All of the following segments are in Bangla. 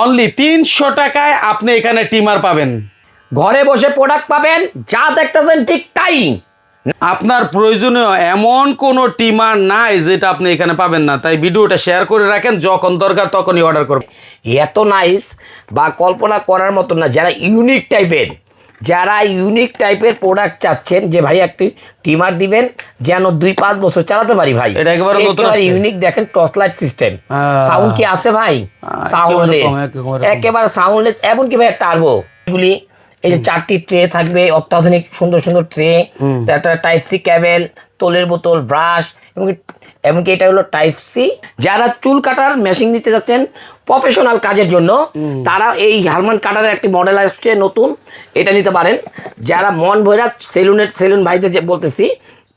অনলি তিনশো টাকায় আপনি এখানে টিমার পাবেন। ঘরে বসে প্রোডাক্ট পাবেন যা দেখতেছেন ঠিক তাই। আপনার প্রয়োজনীয় এমন কোনো টিমার নাই যেটা আপনি এখানে পাবেন না। তাই ভিডিওটা শেয়ার করে রাখেন যখন দরকার তখনই অর্ডার করবেন। এত নাইস বা কল্পনা করার মতো না যারা ইউনিক টাইপের যারা ইউনিক টাইপের প্রোডাক্ট চাচ্ছেন যে ভাই একটি টিমার দিবেন যেন দুই পাঁচ বছর চালাতে পারি ভাই। এটা একেবারে নতুন। ইউনিক দেখেন টর্চ লাইট সিস্টেম। সাউন্ড কি আছে ভাই? সাউন্ডলেস একেবারে সাউন্ডলেস এমনকি ভাই টার্বো এগুলি এই যে চারটি ট্রে থাকবে অত্যাধুনিক সুন্দর সুন্দর ট্রে একটা টাইপ সি ক্যাবেল তোলের বোতল ব্রাশ এবং এমনকি এটা হলো টাইপ সি যারা চুল কাটার মেশিন নিতে যাচ্ছেন প্রফেশনাল কাজের জন্য তারা এই হারমান কাটারের একটি মডেল আসছে নতুন। এটা নিতে পারেন। যারা মন ভৈরা সেলুনের সেলুন ভাইতে যে বলতেছি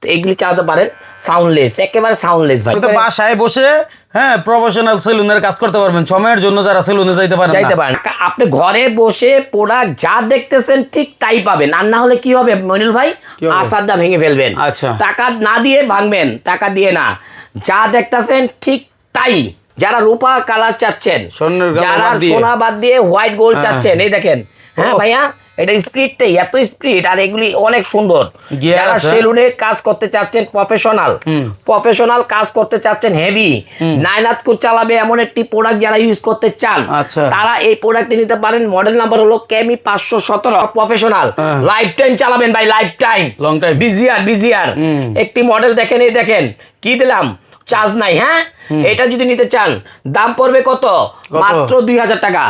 তো এইগুলি চালাতে পারেন। সাউন্ডলেস একেবারে সাউন্ডলেস ভাই। তো বাসায় বসে হ্যাঁ প্রফেশনাল সেলুনের কাজ করতে পারবেন। সময়ের জন্য যারা সেলুনে যাইতে পারেন যাইতে পারেন। আপনি ঘরে বসে প্রোডাক্ট যা দেখতেছেন ঠিক তাই পাবেন। আর না হলে কি হবে মনিল ভাই? হবে? আসারটা ভেঙে ফেলবেন। আচ্ছা। টাকা না দিয়ে ভাঙবেন টাকা দিয়ে না। যা দেখতেছেন ঠিক তাই। যারা রূপা কালার চাচ্ছেন যারা সোনা বাদ দিয়ে হোয়াইট গোল্ড হ্যাঁ। চাচ্ছেন এই দেখেন। হ্যাঁ ভাইয়া? এটা স্প্রিটটাই এত স্প্রিট আর এগুলি অনেক সুন্দর। যারা সেলুনে কাজ করতে চাচ্ছেন প্রফেশনাল প্রফেশনাল কাজ করতে চাচ্ছেন হেভি নাইনাতকুর চালাবে এমন একটি প্রোডাক্ট যারা ইউজ করতে চান। আচ্ছা। তারা এই প্রোডাক্টটি নিতে পারেন। মডেল নাম্বার হলো কেমি পাঁচশো সতেরো প্রফেশনাল। লাইফ টাইম চালাবেন ভাই life time Long time. BGR BGR একটি মডেল দেখেন এই দেখেন। কি দিলাম? চার্জ নাই হ্যাঁ? এটা যদি নিতে চান দাম পড়বে কত? মাত্র দুই হাজার টাকা।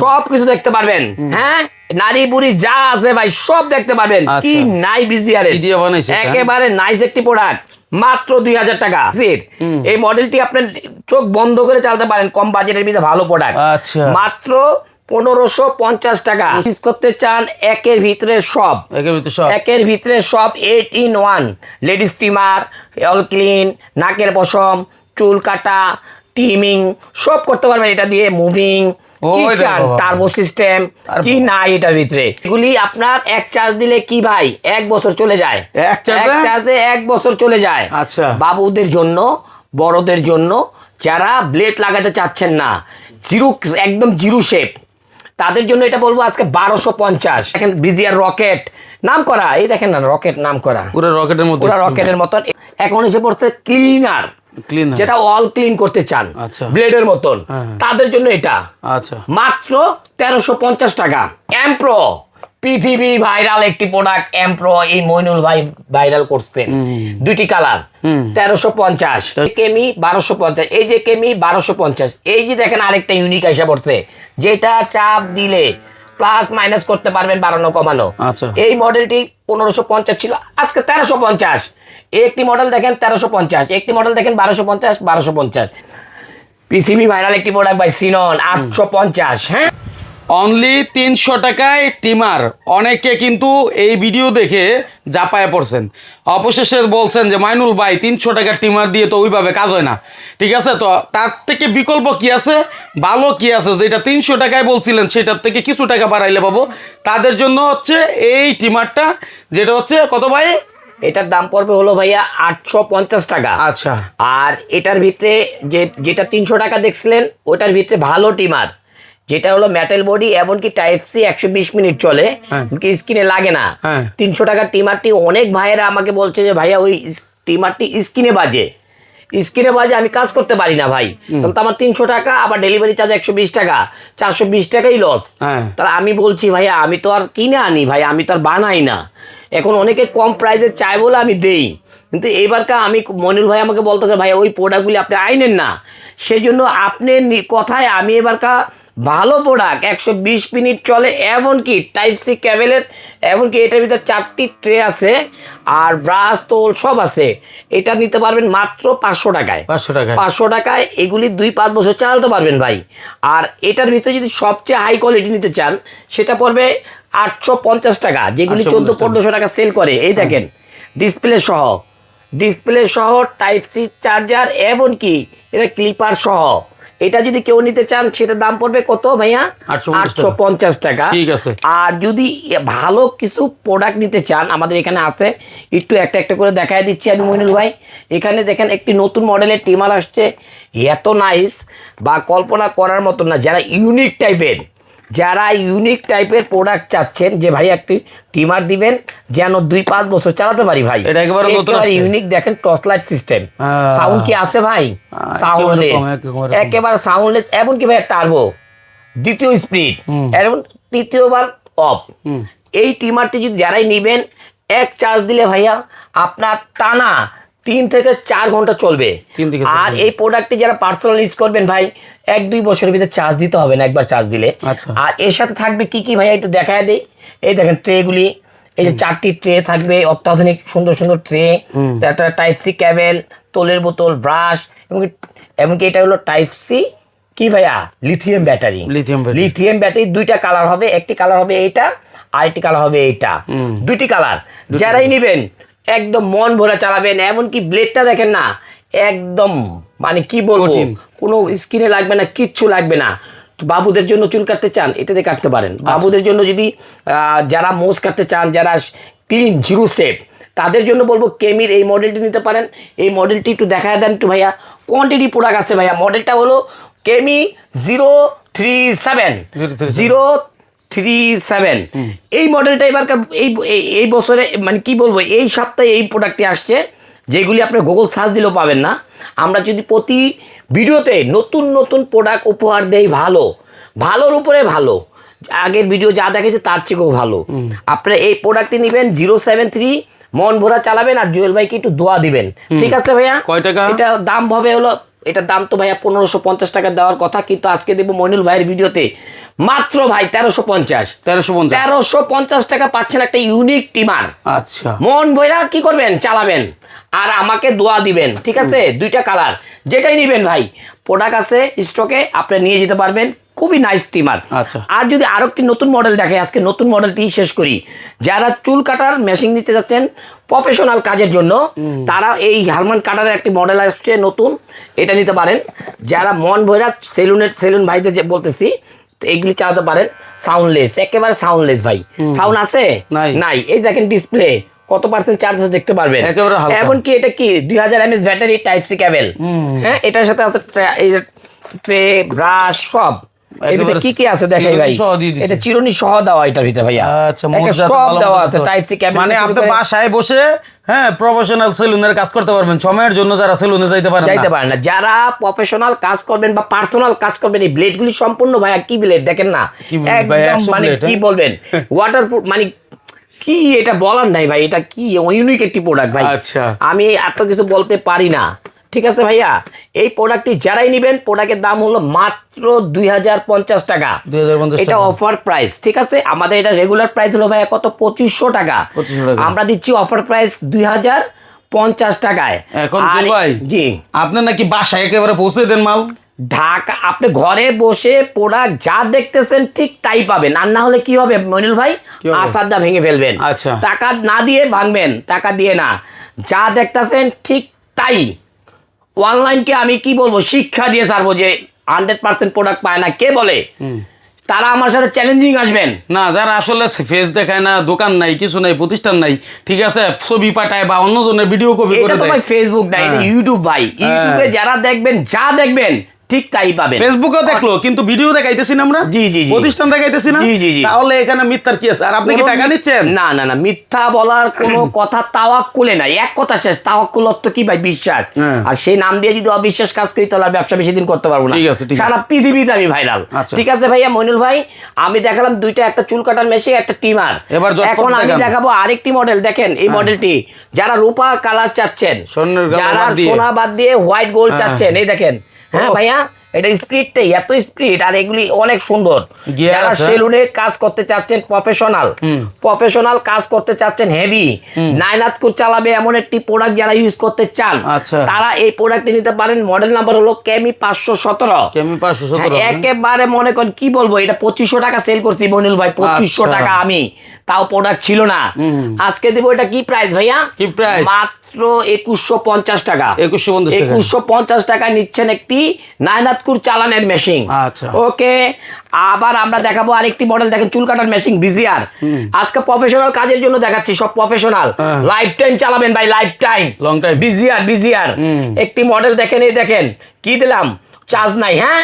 সব কিছু দেখতে পারবেন। হ্যাঁ? নারী বুড়ি যা আছে ভাই সব দেখতে পারবেন। আচ্ছা। কি নাই বিজিআর? একেবারে নাইস একটি প্রোডাক্ট মাত্র দুই হাজার টাকা। এই মডেলটি আপনার চোখ বন্ধ করে চালাতে পারেন কম বাজেটের ভিতরে ভালো প্রোডাক্ট আচ্ছা। মাত্র পনেরোশো পঞ্চাশ টাকা। করতে চান একের ভিতরে সব। একের ভিতরে সব। একের ভিতরে সব eight in one ladies steamer all clean নাকের পশম চুল কাটা টিমিং সব করতে পারবেন এটা দিয়ে মুভিং ও, এটা টার্বো সিস্টেম কি নাই এটার ভিতরে? এগুলি আপনার এক চার্জ দিলে কি ভাই? এক বছর চলে যায়। এক চার্জে? চার্জে এক বছর চলে যায়। আচ্ছা। বাবুদের জন্য বড়দের জন্য যারা ব্লেড লাগাতে চাচ্ছেন না জিরো একদম জিরো শেপ তাদের জন্য এটা বলব আজকে বারোশো পঞ্চাশ। দেখেন বিজিআর রকেট নাম করা এই দেখেন না রকেট নাম করা। পুরো রকেটের পুরো রকেটের মতন। এখন এসে পড়ছে ক্লিনার ক্লিন যেটা অল ক্লিন করতে চান আচ্ছা। ব্লেডের মতন। হ্যাঁ। তাদের জন্য এটা। আচ্ছা। মাত্র তেরোশো পঞ্চাশ টাকা। এমপ্রো পৃথিবী ভাইরাল একটি প্রোডাক্ট এমপ্রো এই মইনুল ভাই ভাইরাল করছেন। দুইটি কালার তেরোশো পঞ্চাশ। কেমি বারোশো পঞ্চাশ। এই যে কেমি বারোশো পঞ্চাশ। এই যে দেখেন আরেকটা ইউনিক এসে পড়ছে। যেটা চাপ দিলে প্লাস মাইনাস করতে পারবেন বাড়ানো কমানো। আচ্ছা। এই মডেলটি পনেরোশো পঞ্চাশ ছিল আজকে তেরোশো পঞ্চাশ। একটি মডেল দেখেন তেরোশো পঞ্চাশ একটি মডেল দেখেন বারোশো পঞ্চাশ বারোশো পঞ্চাশ। পৃথিবী ভাইরাল একটি প্রোডাক্ট বাই সিনন আটশো পঞ্চাশ হ্যাঁ? অনলি তিনশো টাকায় টিমার। অনেকে কিন্তু এই ভিডিও দেখে জাপায় পড়ছেন। অবশেষে বলছেন যে মাইনুল ভাই তিনশো টাকার টিমার দিয়ে তো ওইভাবে কাজ হয় না। ঠিক আছে? তো তার থেকে বিকল্প কি আছে? ভালো কি আছে? যেটা তিনশো টাকায় বলছিলেন সেটার থেকে কিছু টাকা বাড়াইলে পাবো। তাদের জন্য হচ্ছে এই টিমারটা যেটা হচ্ছে কত ভাই? এটার দাম পড়বে হলো ভাইয়া আটশো পঞ্চাশ টাকা। আচ্ছা। আর এটার ভিতরে যে যেটা তিনশো টাকা দেখছিলেন ওটার ভিতরে ভালো টিমার। যেটা হলো মেটাল বডি এমনকি টাইপ সি একশো বিশ মিনিট চলে স্কিনে লাগে না। হ্যাঁ। তিনশো টাকার টিমারটি অনেক ভাইয়েরা আমাকে বলছে যে ভাইয়া ওই টিমারটি স্কিনে বাজে। স্ক্রিনে বাজে আমি কাজ করতে পারি না ভাই। তাহলে তো আমার তিনশো টাকা আবার ডেলিভারি চার্জ একশো বিশ টাকা। চারশো বিশ টাকাই লস হ্যাঁ। তাহলে আমি বলছি ভাইয়া আমি তো আর কিনে আনি ভাই আমি তো আর বানাই না। এখন অনেকে কম প্রাইসে চাই বলে আমি দেই। কিন্তু এইবারকার আমি মনির ভাই আমাকে বলতেছে ভাই ওই প্রোডাক্টগুলি আপনি আইনেন না। সেই জন্য আপনি কথায় আমি এবারকার ভালো প্রোডাক্ট একশো বিশ মিনিট চলে এমনকি টাইপ সি ক্যাবেলের এমনকি এটার ভিতরে চারটি ট্রে আছে আর ব্রাশ তোল সব আছে। এটা নিতে পারবেন মাত্র পাঁচশো টাকায়। পাঁচশো টাকায়। পাঁচশো টাকায় এগুলি দুই পাঁচ বছর চালাতে পারবেন ভাই। আর এটার ভিতরে যদি সবচেয়ে হাই কোয়ালিটি নিতে চান সেটা পড়বে আটশো পঞ্চাশ টাকা যেগুলি 850 চোদ্দ পনেরোশো টাকা সেল করে। এই দেখেন ডিসপ্লে সহ ডিসপ্লে সহ টাইপ সি চার্জার এমনকি এটা ক্লিপার সহ। এটা যদি কেউ নিতে চান সেটার দাম পড়বে কত ভাইয়া? 850 আটশো পঞ্চাশ টাকা। ঠিক আছে। আর যদি ভালো কিছু প্রোডাক্ট নিতে চান আমাদের এখানে আছে। একটু একটা একটা করে দেখায় দিচ্ছি আমি মইনুল ভাই। এখানে দেখেন একটি নতুন মডেলের টিমার আসছে। এত নাইস বা কল্পনা করার মতো না যারা ইউনিক টাইপের যারা ইউনিক টাইপের প্রোডাক্ট চাচ্ছেন যে ভাই একটি টিমার দিবেন যেন দুই পাঁচ বছর চালাতে পারি ভাই। এটা একেবারে নতুন। ইউনিক দেখেন টর্চ লাইট সিস্টেম। সাউন্ড কি আছে ভাই? সাউন্ডলেস একেবারে সাউন্ডলেস এমনকি ভাই টার্বো দ্বিতীয় স্পিড এবং তৃতীয়বার অফ এই টিমারটি যদি যারাই নেবেন এক চার্জ দিলে ভাইয়া আপনার টানা তিন থেকে চার ঘণ্টা চলবে। আর এই প্রোডাক্টটি যারা পার্সোনাল ইউজ করবেন ভাই এক দুই বছরের ভিতরে চার্জ দিতে হবে না একবার চার্জ দিলে। আচ্ছা। আর এর সাথে থাকবে কি কি ভাইয়া একটু দেখায় দেই। এই দেখেন ট্রেগুলি এই যে চারটি ট্রে থাকবে অত্যাধুনিক সুন্দর সুন্দর ট্রে একটা টাইপ সি ক্যাবেল তোলের বোতল ব্রাশ এবং এমনকি এটা হলো টাইপ সি কি ভাইয়া? Lithium battery battery। Lithium battery দুইটা কালার হবে একটি কালার হবে এইটা আর একটি কালার হবে এইটা। দুইটি কালার যারাই নেবেন একদম মন ভরে চালাবেন এমনকি ব্লেডটা দেখেন না একদম মানে কি বলব। কোনো স্কিনে লাগবে না কিচ্ছু লাগবে না। বাবুদের জন্য চুল কাটতে চান এটাতে কাটতে পারেন। আচ্ছা। বাবুদের জন্য যদি যারা মোজ কাটতে চান যারা ক্লিন জিরো সেট তাদের জন্য বলব কেমির এই মডেলটি নিতে পারেন। এই মডেলটি একটু দেখা দেন একটু ভাইয়া। কোয়ান্টিটি প্রোডাক্ট আছে ভাইয়া। মডেলটা হলো Kemei zero three seven zero three seven এই মডেলটা এবার এই এই- বছরে মানে কি বলব এই সপ্তাহে এই প্রোডাক্টটি আসছে যেগুলি আপনার গুগল সার্চ দিলেও পাবেন না। আমরা যদি প্রতি ভিডিওতে নতুন নতুন প্রোডাক্ট উপহার দেই ভালো ভালোর উপরে ভালো আগের ভিডিও যা দেখেছে তার থেকেও ভালো। আপনি এই প্রোডাক্টটি নেবেন জিরো সেভেন থ্রি মন ভরা চালাবেন আর জুয়েল ভাইকে একটু দোয়া দিবেন। ঠিক আছে ভাইয়া? কয় টাকা? এটা দাম হবে হলো এটার দাম তো ভাইয়া পনেরোশো পঞ্চাশ টাকা দেওয়ার কথা কিন্তু আজকে দেবো মইনুল ভাইয়ের ভিডিওতে মাত্র ভাই তেরোশো পঞ্চাশ। তেরোশো পঞ্চাশ। তেরোশো পঞ্চাশ টাকা পাচ্ছেন একটা ইউনিক টিমার। আচ্ছা। মন বইরা কি করবেন? চালাবেন। আর আমাকে দোয়া দিবেন ঠিক আছে? দুইটা কালার যেটাই নেবেন ভাই প্রোডাক্ট আছে স্টকে আপনি নিয়ে যেতে পারবেন। খুবই নাইস টিমার। আচ্ছা। আর যদি আরও একটি নতুন মডেল দেখে আজকে নতুন মডেলটি শেষ করি। যারা চুল কাটার মেশিন নিতে যাচ্ছেন প্রফেশনাল কাজের জন্য তারা এই হারমান কাটারের একটি মডেল আসছে নতুন। এটা নিতে পারেন। যারা মন ভৈরা সেলুনের সেলুন ভাইদের যে বলতেছি তো এইগুলি চালাতে পারেন সাউন্ডলেস একেবারে সাউন্ডলেস ভাই। সাউন্ড আছে? নাই। এই দেখেন ডিসপ্লে কত পার্সেন্ট চার্জ আছে দেখতে পারবেন। এমন কি এটা কি? দুই হাজার MS battery type C cable হ্যাঁ এটার সাথে আছে ট্রে ব্রাশ সব। এর কি কি আছে দেখাই ভাই? চিরুনি সহ দিয়ে দিছে। এটা চিরুনি সহ দেওয়া এটার ভিতরে ভাইয়া। আচ্ছা সব দেওয়া আছে টাইপ সি ক্যাবেল মানে আপনি বাসায় বসে হ্যাঁ প্রফেশনাল সেলুনের কাজ করতে পারবেন। সময়ের জন্য যারা সেলুনে যাইতে পারেন যাইতে পারেন না। যারা প্রফেশনাল কাজ করবেন বা পার্সোনাল কাজ করবেন এই ব্লেডগুলি সম্পূর্ণ ভাইয়া কি ব্লেড দেখেন না। একদম মানে কি হ্যাঁ? বলবেন? ওয়াটারপ্রুফ মানে কি এটা বলার নাই ভাই? এটা কি ইউনিক একটি প্রোডাক্ট ভাই? আচ্ছা। আমি এত কিছু বলতে পারি না। ঠিক আছে ভাইয়া এই প্রোডাক্টটি যারাই নেবেন প্রোডাক্টের দাম হলো মাত্র দুই হাজার পঞ্চাশ টাকা। 2050 এটা। অফার প্রাইস ঠিক আছে? আমাদের এটা রেগুলার প্রাইস হলো ভাইয়া কত? পঁচিশশো টাকা। 2500 টাকা। আমরা দিচ্ছি অফার প্রাইস দুই পঞ্চাশ টাকায়। এখন ভাই জি। আপনি নাকি বাসায় একেবারে পৌঁছে দেন মাল। ঢাকা আপনি ঘরে বসে প্রোডাক্ট যা দেখতেছেন ঠিক তাই পাবেন। আর না হলে কি হবে মনিল ভাই? আসাদা ভেঙে ফেলবেন। আচ্ছা। টাকা না দিয়ে ভাঙবেন টাকা দিয়ে না। যা দেখতেছেন ঠিক তাই। অনলাইনকে আমি কি বলব শিক্ষা দিয়ে ছাড়বো যে হান্ড্রেড পার্সেন্ট প্রোডাক্ট পায় না কে বলে? তারা আমার সাথে চ্যালেঞ্জিং আসবেন। না যারা আসলে ফেস দেখায় না দোকান নাই কিছু নাই প্রতিষ্ঠান নাই ঠিক আছে ছবি পাঠায় বা অন্যজনের ভিডিও কপি করে দেয়। ফেসবুক নাই হ্যাঁ। ইউটিউব ভাই। ইউটিউবে যারা দেখবেন যা দেখবেন ঠিক তাই পাবেন ফেসবুকে দেখল কিন্তু ভিডিও দেখাইতেছি না আমরা জি, জি, জি। প্রতিষ্ঠান দেখাইতেছি না জি, জি, জি। তাহলে এখানে মিথ্যার কি আছে আর আপনি কি টাকা নিচ্ছেন না না না মিথ্যা বলার কোনো কথা তাওয়াক্কুলে নাই এক কথা শেষ তাওয়াক্কুল অর্থ কি ভাই বিশ্বাস হ্যাঁ। আর সেই নাম দিয়ে যদি অবিশ্বাস কাজ করি তাহলে ব্যবসা বেশি দিন করতে পারব না ঠিক আছে, সারা পৃথিবীতে আমি ভাইরাল আচ্ছা। ঠিক আছে ভাইয়া মইনুল ভাই আমি দেখালাম দুইটা একটা চুল কাটার মেশিন একটা টিমার এবার এখন আমি। দেখাবো আরেকটি মডেল দেখেন এই মডেলটি যারা রূপা কালার চাচ্ছেন যারা বাদ দিয়ে। সোনা বাদ দিয়ে হোয়াইট গোল্ড হ্যাঁ। চাচ্ছেন এই দেখেন হ্যাঁ ভাইয়া এটা স্পিডটাই এত স্পিড আর এগুলি অনেক সুন্দর। যারা সেলুনে কাজ করতে চাচ্ছেন প্রফেশনাল প্রফেশনাল কাজ করতে চাচ্ছেন হেভি নাইনাতকুর চালাবে এমন একটি প্রোডাক্ট যারা ইউজ করতে চান। আচ্ছা। তারা এই প্রোডাক্টটি নিতে পারেন। মডেল নাম্বার হলো কেমি পাঁচশো সতেরো। কেমি পাঁচশো সতেরো। একেবারে মনে করেন কি বলব এটা পঁচিশশো টাকা সেল করছি মনিল ভাই পঁচিশশো আচ্ছা। টাকা আমি। তাও প্রোডাক্ট ছিল না। আজকে দেবো এটা কি প্রাইস ভাইয়া? কি price? মাত্র একুশশো পঞ্চাশ টাকা। একুশশো পঞ্চাশ টাকা। একুশশো পঞ্চাশ টাকায় নিচ্ছেন একটি নায়নাতকুর চালানের মেশিন আচ্ছা। ওকে আবার আমরা দেখাবো আরেকটি মডেল দেখেন চুল কাটার মেশিন বিজিআর আজকে প্রফেশনাল কাজের জন্য দেখাচ্ছি সব প্রফেশনাল। লাইফ টাইম চালাবেন ভাই life time Long time. BGR BGR একটি মডেল দেখেন এই দেখেন। কি দিলাম? চার্জ নাই হ্যাঁ?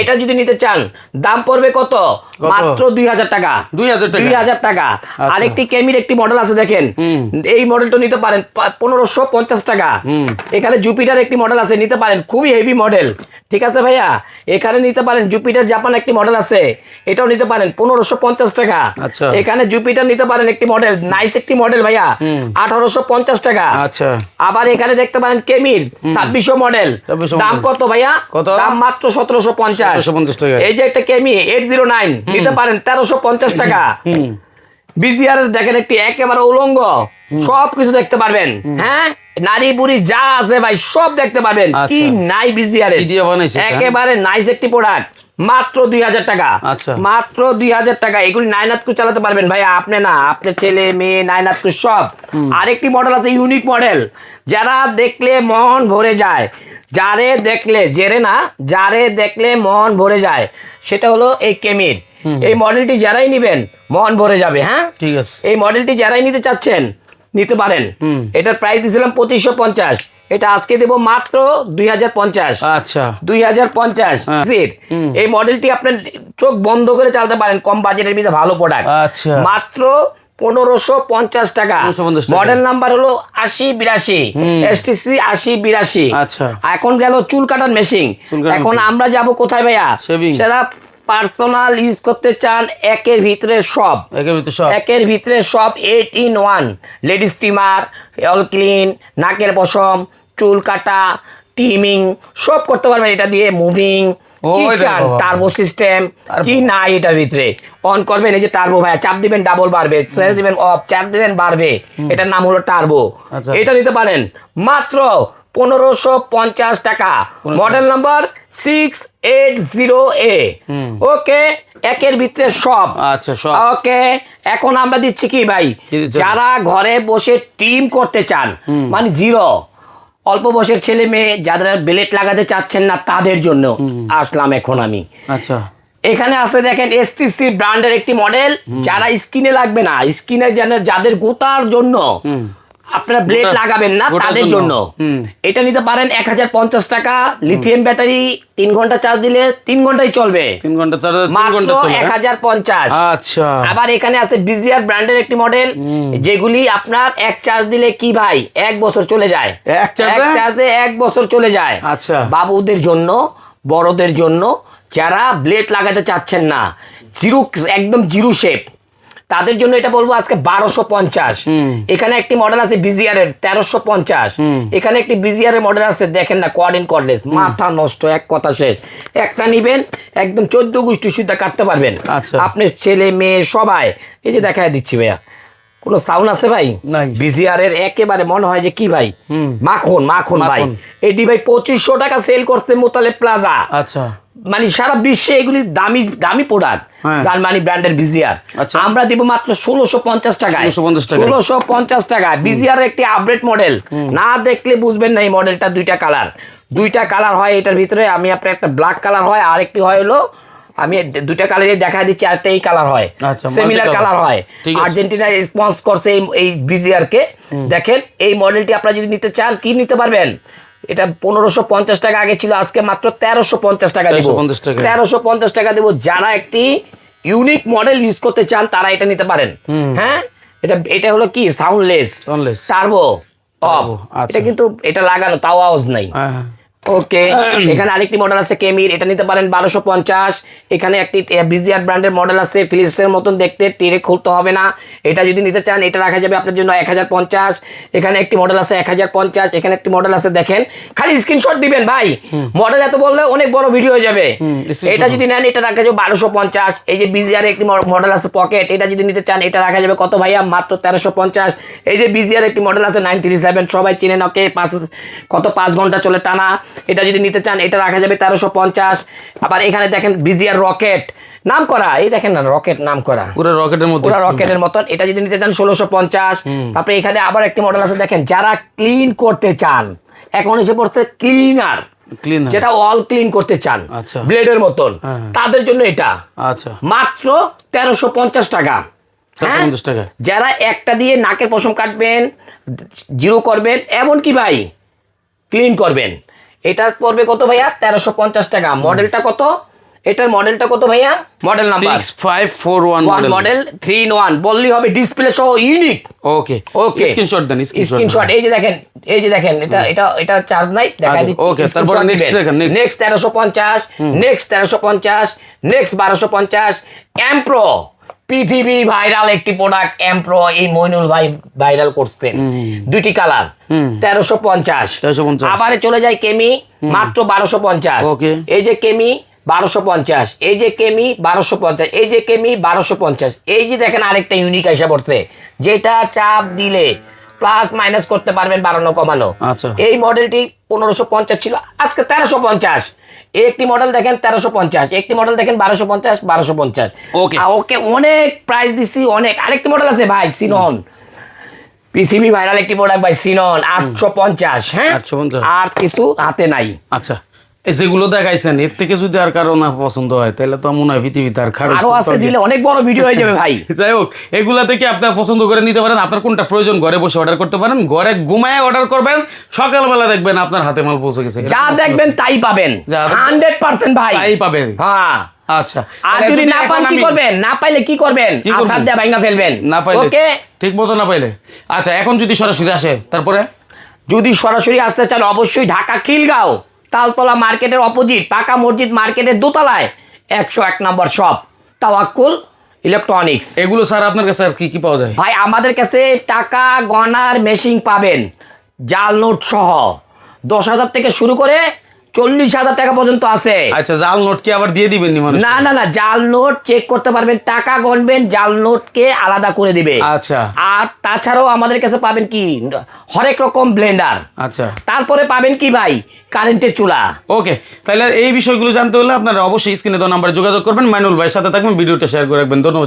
এটা যদি নিতে চান দাম পড়বে কত? মাত্র দুই হাজার টাকা। 2000 টাকা? দুই হাজার টাকা। আচ্ছা। আরেকটি কেমির একটি মডেল আছে দেখেন। এই মডেলটা নিতে পারেন পনেরোশো পঞ্চাশ টাকা। এখানে জুপিটার একটি মডেল আছে নিতে পারেন। খুবই হেভি মডেল ঠিক আছে ভাইয়া এখানে নিতে পারেন জুপিটার জাপান একটি মডেল আছে। এটাও নিতে পারেন পনেরোশো পঞ্চাশ টাকা। আচ্ছা। এখানে জুপিটার নিতে পারেন একটি মডেল নাইস একটি মডেল ভাইয়া আঠারোশো পঞ্চাশ টাকা। আচ্ছা। আবার এখানে দেখতে পারেন কেমির ছাব্বিশশো মডেল দাম কত ভাইয়া? কত? দাম মাত্র সতেরোশো পঞ্চাশ। 1750 টাকা। এই যে একটা কেমি এইট জিরো নাইন নিতে পারেন তেরোশো পঞ্চাশ টাকা। বিজিআর দেখেন একটি একেবারে উলঙ্গ। সব কিছু দেখতে পারবেন। হ্যাঁ? নারী বুড়ি যা আছে ভাই সব দেখতে পারবেন। আচ্ছা। কি নাই বিজিআর দিয়ে বানাইছে একেবারে নাইস একটি প্রোডাক্ট মাত্র দুই হাজার টাকা। আচ্ছা। মাত্র দুই হাজার টাকা। এগুলি নাইনাতকু চালাতে পারবেন ভাই আপনি না আপনার ছেলে মেয়ে নাইনাতকু সব। আরেকটি মডেল আছে ইউনিক মডেল যারা দেখলে মন ভরে যায় যারে দেখলে জেরে না যারে দেখলে মন ভরে যায় সেটা হলো এই কেমির এই মডেলটি যারাই নিবেন মন ভরে যাবে হ্যাঁ? ঠিক আছে। এই মডেলটি যারাই নিতে চাচ্ছেন নিতে পারেন। এটার প্রাইস দিয়েছিলাম পঁচিশশো পঞ্চাশ। এটা আজকে দেবো মাত্র দুই হাজার পঞ্চাশ। আচ্ছা। দুই হাজার পঞ্চাশ। হ্যাঁ। এই মডেলটি আপনার চোখ বন্ধ করে চালাতে পারেন কম বাজেটের ভিতরে ভালো প্রোডাক্ট আচ্ছা। মাত্র পনেরোশো পঞ্চাশ টাকা। মডেল নাম্বার হলো আশি বিরাশি। এসটিসি আশি বিরাশি। আচ্ছা। এখন গেল চুল কাটার মেশিন এখন আমরা যাব কোথায় ভাইয়া? সেটা পার্সোনাল ইউজ করতে চান একের ভিতরে সব। একের ভিতরে সব। একের ভিতরে সব eight in one ladies trimmer all clean নাকের পশম চুল কাটা টিমিং সব করতে পারবেন এটা দিয়ে মুভিং। টার্বো সিস্টেম কি না এটার ভিতরে। অন করবেন এই যে টার্বো ভাইয়া চাপ দিবেন ডাবল বাড়বে দিবেন অফ চাপ দিবেন বাড়বে। এটার নাম হলো টার্বো আচ্ছা। এটা নিতে পারেন মাত্র পনেরোশো পঞ্চাশ টাকা। Model number six eight zero A. Okay একের ভিতরে সব। আচ্ছা সব। ওকে এখন আমরা দিচ্ছি কি ভাই? যারা ঘরে বসে টিম করতে চান মানে জিরো অল্প বয়সের ছেলে মেয়ে যাদের বেলেট লাগাতে চাচ্ছেন না তাদের জন্য আসলাম এখন আমি। আচ্ছা। এখানে আছে দেখেন এসটিসি ব্র্যান্ডের একটি মডেল যারা স্কিনে লাগবে না স্কিনে যেন যাদের গোতার জন্য আপনারা ব্লেড লাগাবেন না তাদের জন্য। এটা নিতে পারেন এক হাজার পঞ্চাশ টাকা লিথিয়াম ব্যাটারি তিন ঘণ্টা চার্জ দিলে তিন ঘন্টাই চলবে। তিন ঘণ্টা চার তিন মাত্র এক? হাজার পঞ্চাশ। আচ্ছা। আবার এখানে আছে বিজিআর ব্র্যান্ডের একটি মডেল যেগুলি আপনার এক চার্জ দিলে কি ভাই? এক বছর চলে যায়। এক চার্জে? চার্জে এক বছর চলে যায়। আচ্ছা। বাবুদের জন্য বড়দের জন্য যারা ব্লেড লাগাতে চাচ্ছেন না জিরো একদম জিরো শেপ তাদের জন্য এটা বলব আজকে বারোশো পঞ্চাশ। এখানে একটি মডেল আছে বিজিআর এর তেরোশো পঞ্চাশ। এখানে একটি বিজিআর এর মডেল আছে দেখেন না কোয়ার্ডিন কর্ডলেস মাথা নষ্ট এক কথা শেষ। একটা নিবেন একদম চোদ্দ গোষ্ঠী সুদ্ধা কাটতে পারবেন। আচ্ছা। আপনার ছেলে মেয়ে সবাই এই যে দেখায় দিচ্ছি ভাইয়া। কোনো সাউন্ড আছে ভাই। বিজিআর এর একেবারে মনে হয় যে কি ভাই? মাখন মাখন ভাই। এটি ভাই পঁচিশশো টাকা সেল করছে মোতালে প্লাজা আচ্ছা। মানে সারা বিশ্বে এগুলি দামি দামি প্রোডাক্ট। জার্মানি ব্র্যান্ডের বিজিআর আচ্ছা। আমরা দিব মাত্র ষোলোশো পঞ্চাশ টাকায়। 1650 টাকায়। ষোলোশো পঞ্চাশ টাকা বিজিআর একটি আপডেট মডেল না দেখলে বুঝবেন না এই মডেলটা দুইটা কালার দুইটা কালার হয় এটার ভিতরে আমি আপনার একটা ব্ল্যাক কালার হয় আর একটি হয় হলো আমি দুইটা কালারে দেখা দিচ্ছি আরেকটা এই কালার হয়। আচ্ছা, সিমিলার কালার হয়। আর্জেন্টিনা রেসপন্স করছে এই এই বিজিআর কে। দেখেন এই মডেলটি আপনারা যদি নিতে চান কি নিতে পারবেন? এটা পনেরোশো পঞ্চাশ টাকা আগে ছিল আজকে মাত্র তেরোশো পঞ্চাশ টাকা দেবো। 1350 টাকা। তেরোশো পঞ্চাশ টাকা দেবো। যারা একটি ইউনিক মডেল ইউজ করতে চান তারা এটা নিতে পারেন। হ্যাঁ? এটা এটা হলো কি? Soundless soundless turbo. এটা কিন্তু এটা লাগানো তাও আওয়াজ নাই। হ্যাঁ হ্যাঁ। ওকে এখানে আরেকটি মডেল আছে কেমির এটা নিতে পারেন বারোশো পঞ্চাশ। এখানে একটি বিজিআর ব্র্যান্ডের মডেল আছে ফিলিপসের মতন দেখতে টিরে খুলতে হবে না। এটা যদি নিতে চান এটা রাখা যাবে আপনার জন্য এক হাজার পঞ্চাশ। এখানে একটি মডেল আছে এক হাজার পঞ্চাশ এখানে একটি মডেল আছে দেখেন। খালি স্ক্রিনশট দিবেন ভাই। মডেল এত বললে অনেক বড় ভিডিও হয়ে যাবে। এটা যদি নেন এটা রাখা যাবে বারোশো পঞ্চাশ। এই যে বিজিআর একটি মডেল আছে পকেট এটা যদি নিতে চান এটা রাখা যাবে কত ভাইয়া? মাত্র তেরোশো পঞ্চাশ। এই যে বিজিআর একটি মডেল আছে নাইন থ্রি সেভেন সবাই চিনে নকে পাঁচ কত পাঁচ ঘণ্টা চলে টানা। এটা যদি নিতে চান এটা রাখা যাবে তেরোশো পঞ্চাশ। আবার এখানে দেখেন বিজিআর রকেট। নাম করা এই দেখেন না রকেট নাম করা। পুরো রকেটের মতো পুরো রকেটের মতন। এটা যদি নিতে চান ষোলোশো পঞ্চাশ। তারপরে এখানে আবার একটি মডেল আছে দেখেন যারা ক্লিন করতে চান এখন এসে পড়ছে ক্লিনার ক্লিন যেটা অল ক্লিন করতে চান আচ্ছা। ব্লেডের মতন। হ্যাঁ। তাদের জন্য এটা। আচ্ছা। মাত্র তেরোশো পঞ্চাশ টাকা। হ্যাঁ? পঞ্চাশ টাকা। যারা একটা দিয়ে নাকের পশম কাটবেন জিরো করবেন এমন কি ভাই ক্লিন করবেন। এটা পড়বে কত ভাইয়া? তেরোশো পঞ্চাশ টাকা। মডেলটা কত? এটার মডেলটা কত ভাইয়া? Model number. One model three in one বললেই হবে ডিসপ্লে সহ ইউনিক ওকে ওকে স্ক্রিনশট দেন স্ক্রিনশট এই যে দেখেন এই যে দেখেন এটা এটা এটা চার্জ নাই দেখা আচ্ছা, দিচ্ছি okay, তারপরে next দেখেন. নেক্সট তেরোশো পঞ্চাশ নেক্সট তেরোশো পঞ্চাশ নেক্সট বারোশো পঞ্চাশ এমপ্রো পৃথিবী ভাইরাল একটি প্রোডাক্ট এমপ্রো এই মইনুল ভাই ভাইরাল করছেন দুইটি কালার তেরোশো পঞ্চাশ। আবার চলে যায় কেমি মাত্র বারোশো পঞ্চাশ। এই যে কেমি বারোশো পঞ্চাশ। এই যে কেমি বারোশো পঞ্চাশ। এই যে কেমি বারোশো পঞ্চাশ। এই যে দেখেন আরেকটা ইউনিক এসে পড়ছে। যেটা চাপ দিলে প্লাস মাইনাস করতে পারবেন বাড়ানো কমানো। আচ্ছা। এই মডেলটি পনেরোশো পঞ্চাশ ছিল আজকে তেরোশো পঞ্চাশ। একটি মডেল দেখেন তেরোশো পঞ্চাশ একটি মডেল দেখেন বারোশো পঞ্চাশ বারোশো পঞ্চাশ। ওকে ওকে অনেক প্রাইস দিছি অনেক। আরেকটি মডেল আছে ভাই সিনন পৃথিবী ভাইরাল একটি প্রোডাক্ট ভাই সিনন আটশো পঞ্চাশ হ্যাঁ? 850 আর কিছু হাতে নাই। আচ্ছা। যেগুলো দেখাইছেন এর থেকে যদি আর কারও না পছন্দ হয় তাহলে তো মনে হয় পৃথিবীতে আর খারাপ আরও আছে দিলে অনেক বড় ভিডিও হয়ে যাবে ভাই। যাই হোক এগুলা থেকে আপনার পছন্দ করে নিতে পারেন? আপনার কোনটা প্রয়োজন? ঘরে বসে অর্ডার করতে পারেন ঘরে ঘুমায় অর্ডার করবেন সকালবেলা দেখবেন আপনার হাতে মাল পৌঁছে গেছে। যা দেখবেন তাই পাবেন। হান্ড্রেড পার্সেন্ট ভাই। তাই পাবেন। হ্যাঁ। আচ্ছা। আর যদি না পান কি করবেন? না পাইলে কি করবেন? কি করবেন? আসাদ দিয়ে ভাঙা ফেলবেন। না পাইলে। ওকে? ঠিক মতো না পাইলে। আচ্ছা এখন যদি সরাসরি আসে তারপরে? যদি সরাসরি আসতে চান অবশ্যই ঢাকা খিলগাঁও। তালতলা মার্কেটের অপোজিট পাকা মসজিদ মার্কেটের দোতলায়। একশো এক নম্বর শপ। তাওয়াক্কুল ইলেকট্রনিক্স। এগুলো স্যার আপনার কাছে আর কি কি পাওয়া যায়? ভাই আমাদের কাছে টাকা গনার মেশিন পাবেন। জাল নোট সহ। দশ হাজার থেকে শুরু করে চল্লিশ হাজার টাকা পর্যন্ত আছে। আচ্ছা জাল নোট কি আবার দিয়ে দিবেন না না না জাল নোট চেক করতে পারবেন টাকা গণবেন জাল নোটকে আলাদা করে দিবে। আচ্ছা। আর তাছাড়াও আমাদের কাছে পাবেন কি? হরেক রকম ব্লেন্ডার আচ্ছা। তারপরে পাবেন কি ভাই? কারেন্টের চুলা। ওকে তাহলে এই বিষয়গুলো জানতে হলে আপনারা অবশ্যই স্ক্রিনে দেওয়া নাম্বারে যোগাযোগ করবেন। মাইনুল ভাইয়ের সাথে থাকবেন ভিডিওটা শেয়ার করে রাখবেন। ধন্যবাদ।